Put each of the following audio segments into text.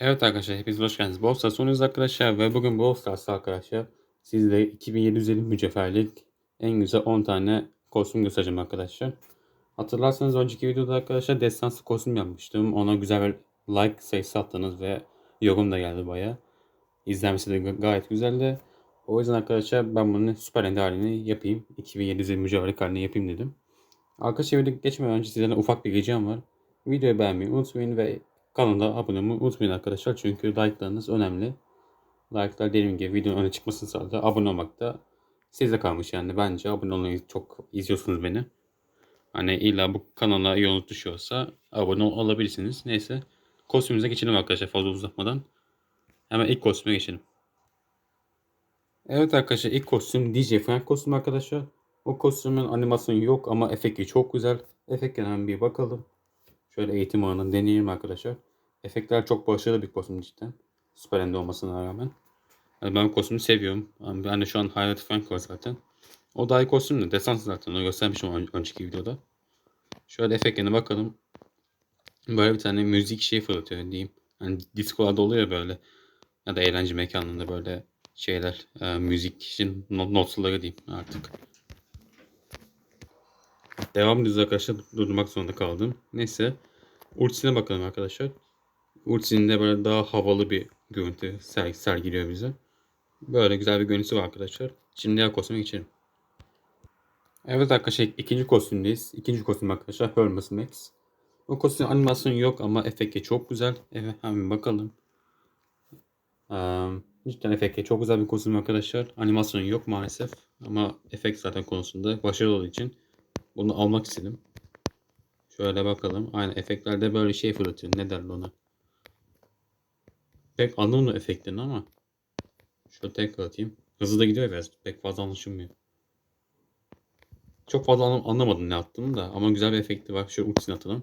Evet arkadaşlar hepiniz hoş geldiniz. Brawl Stars arkadaşlar ve bugün Brawl Stars'ta arkadaşlar sizlere 2750 mücevherlik en güzel 10 tane kostüm göstereceğim arkadaşlar. Hatırlarsanız önceki videoda arkadaşlar destansı kostüm yapmıştım. Ona güzel bir like sayısı attınız ve yorum da geldi baya. İzlenmesi de gayet güzeldi. O yüzden arkadaşlar ben bunu süper ender halini yapayım. 2750 mücevherlik halini yapayım dedim. Arkadaşlar video geçmeden önce sizlerden ufak bir ricam var. Videoyu beğenmeyi unutmayın ve Kanala abone olmayı unutmayın arkadaşlar. Çünkü like'larınız önemli. Like'lar dediğim gibi videonun öne çıkmasını sağladı. Abone olmak da size kalmış yani. Bence abone olmayı çok izliyorsunuz beni. Hani illa bu kanala yolunuz düşüyorsa abone olabilirsiniz. Neyse. Kostümümüze geçelim arkadaşlar fazla uzatmadan. Hemen ilk kostüme geçelim. Evet arkadaşlar ilk kostüm DJ Frank kostüm arkadaşlar. O kostümün animasyonu yok ama efekti çok güzel. Efekt hemen bir bakalım. Şöyle eğitim alanını deneyelim arkadaşlar. Efektler çok başarılı bir kostüm cidden. Süper Ender olmasına rağmen. Yani ben bu kostümü seviyorum. Yani ben de şu an Hayat Frank var zaten. O daha iyi kostüm de. Desans zaten. Onu göstermişim ön- önceki videoda. Şöyle efektlerine bakalım. Böyle bir tane müzik şey fırlatıyor diyeyim. Hani diskolarda oluyor böyle. Ya da eğlence mekanında böyle şeyler. E, müzik için not notları diyeyim artık. Devam ediyoruz arkadaşlar. Durdurmak zorunda kaldım. Neyse. Ultisine bakalım arkadaşlar. Ultisinin de böyle daha havalı bir görüntü ser sergiliyor bize. Böyle güzel bir görüntüsü var arkadaşlar. Şimdi diğer kostüme geçelim. Evet arkadaşlar ikinci kostümdeyiz. İkinci kostüm arkadaşlar Hermes Max. O kostüm animasyonu yok ama efekti çok güzel. Evet hemen bakalım. Um, cidden efekti çok güzel bir kostüm arkadaşlar. Animasyonu yok maalesef. Ama efekt zaten konusunda başarılı olduğu için bunu almak istedim. Şöyle bakalım. Aynen efektlerde böyle şey fırlatıyor. Ne derler ona? Pek anlamadım efektlerini ama. Şöyle tekrar atayım. Hızlı da gidiyor biraz. Pek fazla anlaşılmıyor. Çok fazla anlam- anlamadım ne attığımı da. Ama güzel bir efekti var. Şöyle ultisini atalım.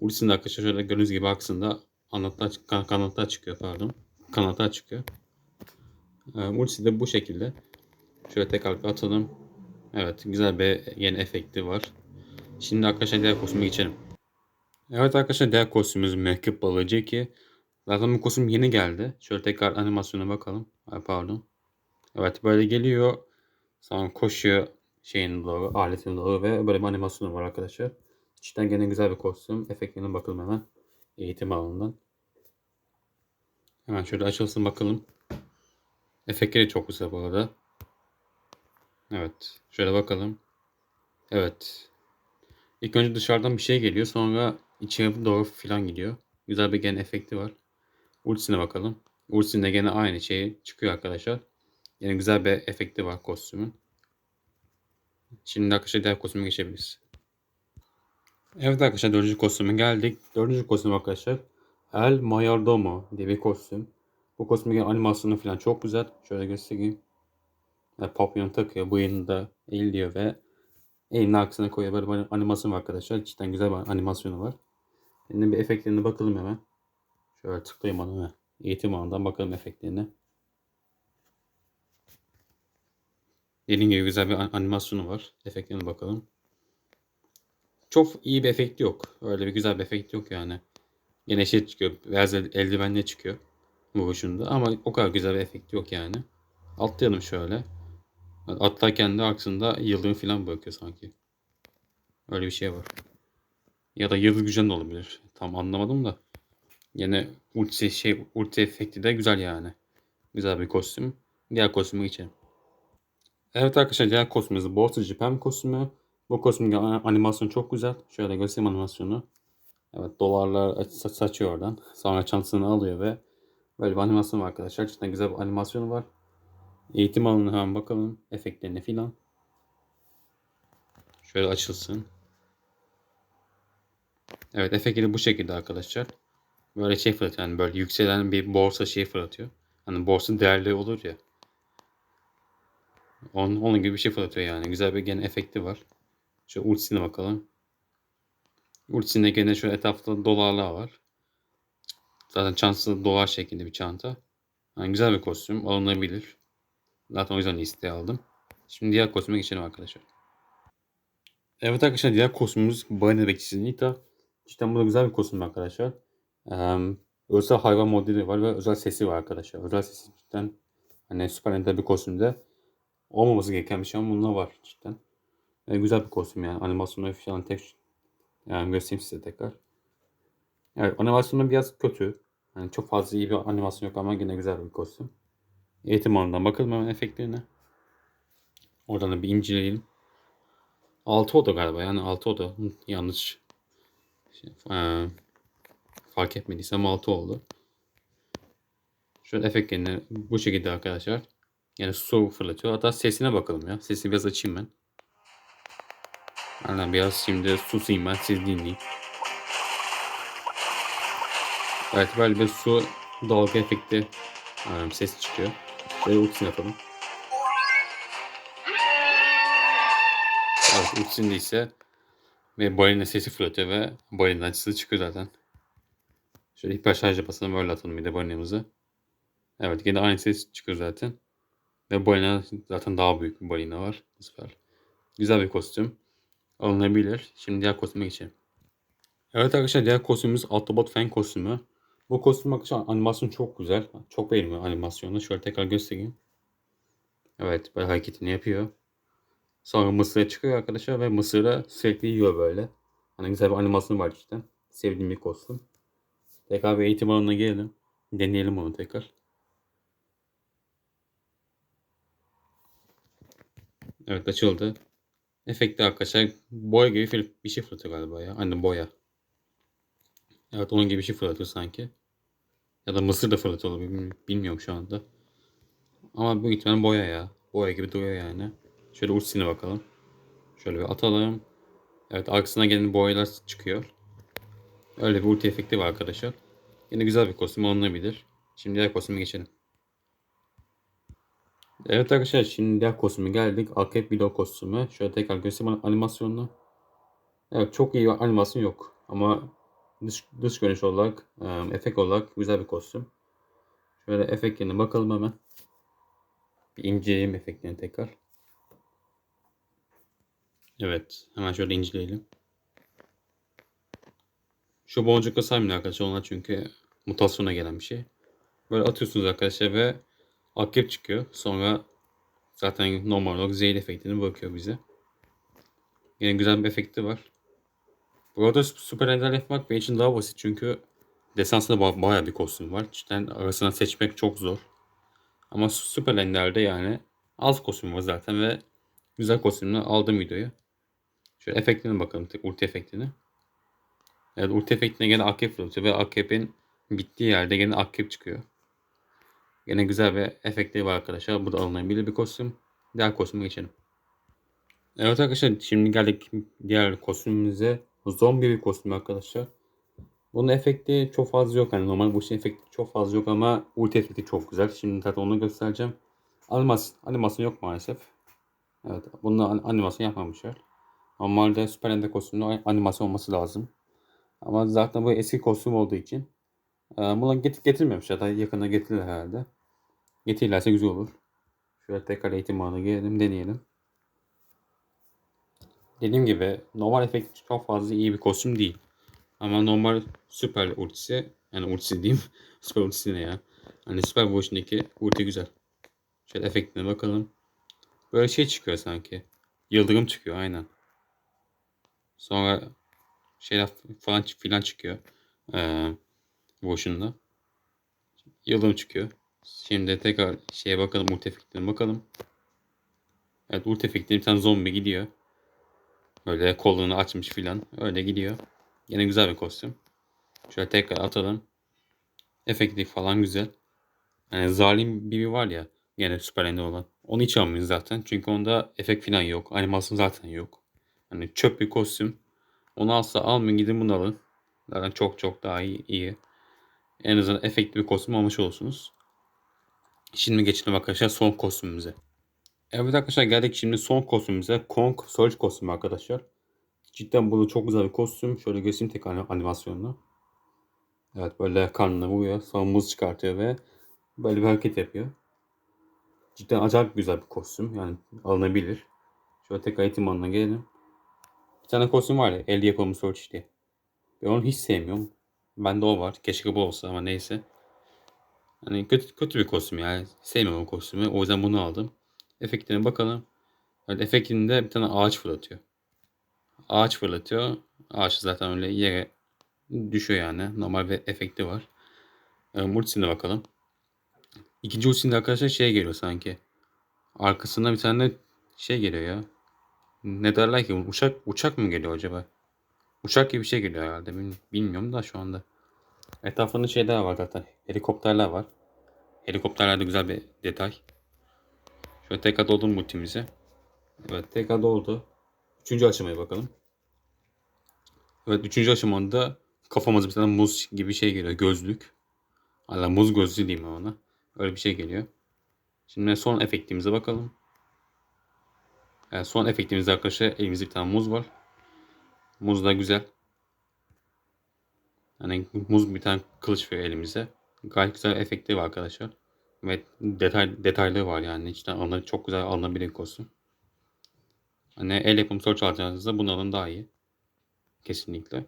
Ultisinde arkadaşlar şöyle gördüğünüz gibi aksında anahtar, kan kanatlar çıkıyor pardon. Kanatlar çıkıyor. Ee, ultisi de bu şekilde. Şöyle tekrar atalım. Evet güzel bir yeni efekti var. Şimdi arkadaşlar diğer kostüme geçelim. Evet arkadaşlar diğer kostümümüz Mekip Balıcı ki zaten bu kostüm yeni geldi. Şöyle tekrar animasyona bakalım. Ay pardon. Evet böyle geliyor. Sonra koşuyor şeyin doğru, aletin doğru ve böyle bir animasyonu var arkadaşlar. Cidden gene güzel bir kostüm. Efektlerine bakalım hemen. Eğitim alanından. Hemen şöyle açılsın bakalım. Efektleri çok güzel bu arada. Evet. Şöyle bakalım. Evet. İlk önce dışarıdan bir şey geliyor. Sonra içeri doğru filan gidiyor. Güzel bir gene efekti var. Ultisine bakalım. Ultisinde gene aynı şey çıkıyor arkadaşlar. Yine güzel bir efekti var kostümün. Şimdi arkadaşlar diğer kostüme geçebiliriz. Evet arkadaşlar dördüncü kostüme geldik. Dördüncü kostüm arkadaşlar. El Mayordomo diye bir kostüm. Bu kostümün animasyonu falan çok güzel. Şöyle göstereyim. Papyon takıyor. Bıyığını da eğiliyor ve elinin arkasına koyuyor. Böyle bir animasyon var arkadaşlar. Cidden güzel bir animasyonu var. Şimdi bir efektlerine bakalım hemen. Şöyle tıklayayım onu hemen. Eğitim alanından bakalım efektlerine. Dediğim gibi güzel bir animasyonu var. Efektlerine bakalım. Çok iyi bir efekt yok. Öyle bir güzel bir efekt yok yani. Yine şey çıkıyor. Beyaz eldivenle çıkıyor. Vuruşunda. Ama o kadar güzel bir efekt yok yani. Atlayalım şöyle. Atlarken de aksında yıldırım falan bırakıyor sanki. Öyle bir şey var. Ya da yıldız gücün de olabilir. Tam anlamadım da. Yine ulti şey ulti efekti de güzel yani. Güzel bir kostüm. Diğer kostüme geçelim. Evet arkadaşlar diğer kostümümüz Borsacı Pem kostümü. Bu kostümün animasyonu çok güzel. Şöyle göstereyim animasyonu. Evet dolarlar sa- saçıyor oradan. Sonra çantasını alıyor ve böyle bir animasyon var arkadaşlar. Cidden güzel bir animasyonu var. Eğitim alanına hemen bakalım. Efektlerine filan. Şöyle açılsın. Evet efektleri bu şekilde arkadaşlar. Böyle şey fırlatıyor. Yani böyle yükselen bir borsa şey fırlatıyor. Hani borsa değerli olur ya. Onun, onun gibi bir şey fırlatıyor yani. Güzel bir gene efekti var. Şöyle ultisine bakalım. Ultisinde gene şu etrafta dolarlar var. Zaten çantası dolar şeklinde bir çanta. Yani güzel bir kostüm. Alınabilir. Zaten o yüzden isteği aldım. Şimdi diğer kostüme geçelim arkadaşlar. Evet arkadaşlar diğer kostümümüz Balina Bekçisi Nita. Cidden bu da güzel bir kostüm arkadaşlar. Ee, özel hayvan modeli var ve özel sesi var arkadaşlar. Özel sesi cidden hani Super Ender bir kostümde olmaması gereken bir şey ama bunda var cidden. Ve güzel bir kostüm yani. Animasyonu falan tek yani göstereyim size tekrar. Evet animasyonu biraz kötü. Yani çok fazla iyi bir animasyon yok ama yine güzel bir kostüm. Eğitim alanından bakalım hemen efektlerine. Oradan da bir inceleyelim. 6 oda galiba yani 6 oda yanlış şey, eee, fark etmediysem 6 oldu. Şöyle efektlerini bu şekilde arkadaşlar. Yani su fırlatıyor. Hatta sesine bakalım ya. Sesini biraz açayım ben. Aynen biraz şimdi susayım ben siz dinleyin. Evet böyle bir su dalga efekti eee, ses çıkıyor. Şöyle ultisini yapalım. Evet ultisinde ise ve balina sesi fırlatıyor ve balina açısı çıkıyor zaten. Şöyle hiper şarja basalım öyle atalım bir de balinamızı. Evet yine aynı ses çıkıyor zaten. Ve balina zaten daha büyük bir balina var. Süper. Güzel bir kostüm. Alınabilir. Şimdi diğer kostüme geçelim. Evet arkadaşlar diğer kostümümüz Autobot Fan kostümü. Bu kostüm arkadaşlar animasyon çok güzel. Çok beğeniyorum animasyonu. Şöyle tekrar göstereyim. Evet böyle hareketini yapıyor. Sonra Mısır'a çıkıyor arkadaşlar ve Mısır'a sürekli yiyor böyle. Hani güzel bir animasyon var cidden. Sevdiğim bir kostüm. Tekrar bir eğitim alanına gelelim. Deneyelim onu tekrar. Evet açıldı. Efekti arkadaşlar boya gibi bir şey fırlatıyor galiba ya. Hani boya. Evet onun gibi bir şey fırlatıyor sanki. Ya da mısır da fırlatıyor olabilir. Bilmiyorum şu anda. Ama bu ihtimalle boya ya. Boya gibi duruyor yani. Şöyle ultisine bakalım. Şöyle bir atalım. Evet arkasına gelen boyalar çıkıyor. Öyle bir ulti efekti var arkadaşlar. Yine güzel bir kostüm alınabilir. Şimdi diğer kostüme geçelim. Evet arkadaşlar şimdi diğer kostüme geldik. Arcade Video kostümü. Şöyle tekrar göstereyim animasyonunu. Evet çok iyi animasyon yok. Ama dış, dış görünüş olarak, e, efekt olarak güzel bir kostüm. Şöyle efektlerine bakalım hemen. Bir inceleyelim efektlerini tekrar. Evet. Hemen şöyle inceleyelim. Şu boncukla saymayın arkadaşlar. Onlar çünkü mutasyona gelen bir şey. Böyle atıyorsunuz arkadaşlar ve akrep çıkıyor. Sonra zaten normal olarak zehir efektini bırakıyor bize. Yine güzel bir efekti var. Bu arada Super Ender yapmak benim için daha basit çünkü desansında ba- bayağı bir kostüm var. Cidden arasından seçmek çok zor. Ama Super Ender'de yani az kostüm var zaten ve güzel kostümle aldım videoyu. Şöyle efektine bakalım. tek Ulti efektine. Evet ulti efektine gene akrep fırlatıyor ve akrepin bittiği yerde gene akrep çıkıyor. Gene güzel bir efektleri var arkadaşlar. Bu da alınabilir bir kostüm. Diğer kostüme geçelim. Evet arkadaşlar şimdi geldik diğer kostümümüze. Zombi bir kostüm arkadaşlar. Bunun efekti çok fazla yok. Hani normal bu işin efekti çok fazla yok ama ulti efekti çok güzel. Şimdi zaten onu göstereceğim. Animasyon, animasyon yok maalesef. Evet an- animasyon yapmamışlar. Normalde Super Ender kostümünde animasyon olması lazım. Ama zaten bu eski kostüm olduğu için e, buna get getirmemişler. Daha yakında getirir herhalde. Getirirlerse güzel olur. Şöyle tekrar eğitim alanına gelelim deneyelim. Dediğim gibi normal efekt çok fazla iyi bir kostüm değil. Ama normal süper ultisi yani ultisi diyeyim. süper ultisi ne ya? Hani süper Evolution'daki ulti güzel. Şöyle efektine bakalım. Böyle şey çıkıyor sanki. Yıldırım çıkıyor aynen. Sonra şeyler falan filan çıkıyor. Ee, Evolution'da. Yıldırım çıkıyor. Şimdi tekrar şeye bakalım ulti efektine bakalım. Evet ulti efektine bir tane zombi gidiyor. Böyle kolunu açmış filan. Öyle gidiyor. Yine güzel bir kostüm. Şöyle tekrar atalım. Efektif falan güzel. Yani zalim Bibi var ya. Gene süper olan. Onu hiç almayın zaten. Çünkü onda efekt falan yok. Animasyon zaten yok. Hani çöp bir kostüm. Onu alsa almayın gidin bunu alın. Zaten çok çok daha iyi. iyi. En azından efektli bir kostüm almış olursunuz. Şimdi geçelim arkadaşlar son kostümümüze. Evet arkadaşlar geldik şimdi son kostümümüze. Kong Surge kostümü arkadaşlar. Cidden bu da çok güzel bir kostüm. Şöyle göstereyim tekrar animasyonunu. Evet böyle karnına vuruyor. Sonra muz çıkartıyor ve böyle bir hareket yapıyor. Cidden acayip güzel bir kostüm. Yani alınabilir. Şöyle tekrar eğitim alanına gelelim. Bir tane kostüm var ya elde yapımı Surge diye. Ben onu hiç sevmiyorum. Bende o var. Keşke bu olsa ama neyse. Hani kötü, kötü bir kostüm yani. Sevmiyorum o kostümü. O yüzden bunu aldım. Efektine bakalım. Evet, efektinde bir tane ağaç fırlatıyor. Ağaç fırlatıyor. Ağaç zaten öyle yere düşüyor yani. Normal bir efekti var. E, ultisine bakalım. İkinci ultisinde arkadaşlar şey geliyor sanki. Arkasında bir tane şey geliyor ya. Ne derler ki? Uçak uçak mı geliyor acaba? Uçak gibi bir şey geliyor herhalde. Bil- Bilmiyorum da şu anda. Etrafında şeyler var zaten. Helikopterler var. Helikopterler de güzel bir detay. Şöyle tekrar doldum multimizi. Evet tekrar doldu. Üçüncü aşamaya bakalım. Evet üçüncü aşamada kafamıza bir tane muz gibi şey geliyor. Gözlük. Hala muz gözlüğü diyeyim ona. Öyle bir şey geliyor. Şimdi son efektimize bakalım. Evet, son efektimizde arkadaşlar elimizde bir tane muz var. Muz da güzel. Hani muz bir tane kılıç veriyor elimize. Gayet güzel efekti var arkadaşlar. Ve detay, detayları var yani. İşte onları çok güzel alınabilir kostüm. Hani el yapımı sonuç alacağınızda bunu alın daha iyi. Kesinlikle.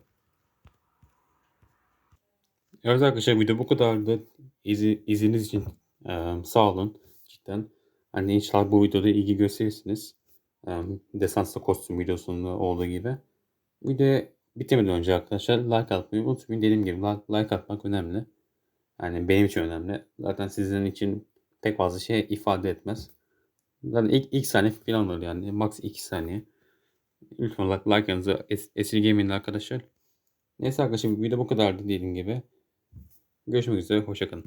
Evet arkadaşlar video bu kadardı. İzi, iziniz için e, sağ olun. Cidden. Hani inşallah bu videoda ilgi gösterirsiniz. E, desanslı kostüm videosunda olduğu gibi. Videoyu bitirmeden önce arkadaşlar like atmayı unutmayın. Dediğim gibi like, like atmak önemli. Yani benim için önemli. Zaten sizin için pek fazla şey ifade etmez. Zaten ilk, ilk saniye falan olur yani. Max 2 saniye. Lütfen like, like'ınızı es, esirgemeyin arkadaşlar. Neyse arkadaşlar video bu kadardı dediğim gibi. Görüşmek üzere. Hoşçakalın.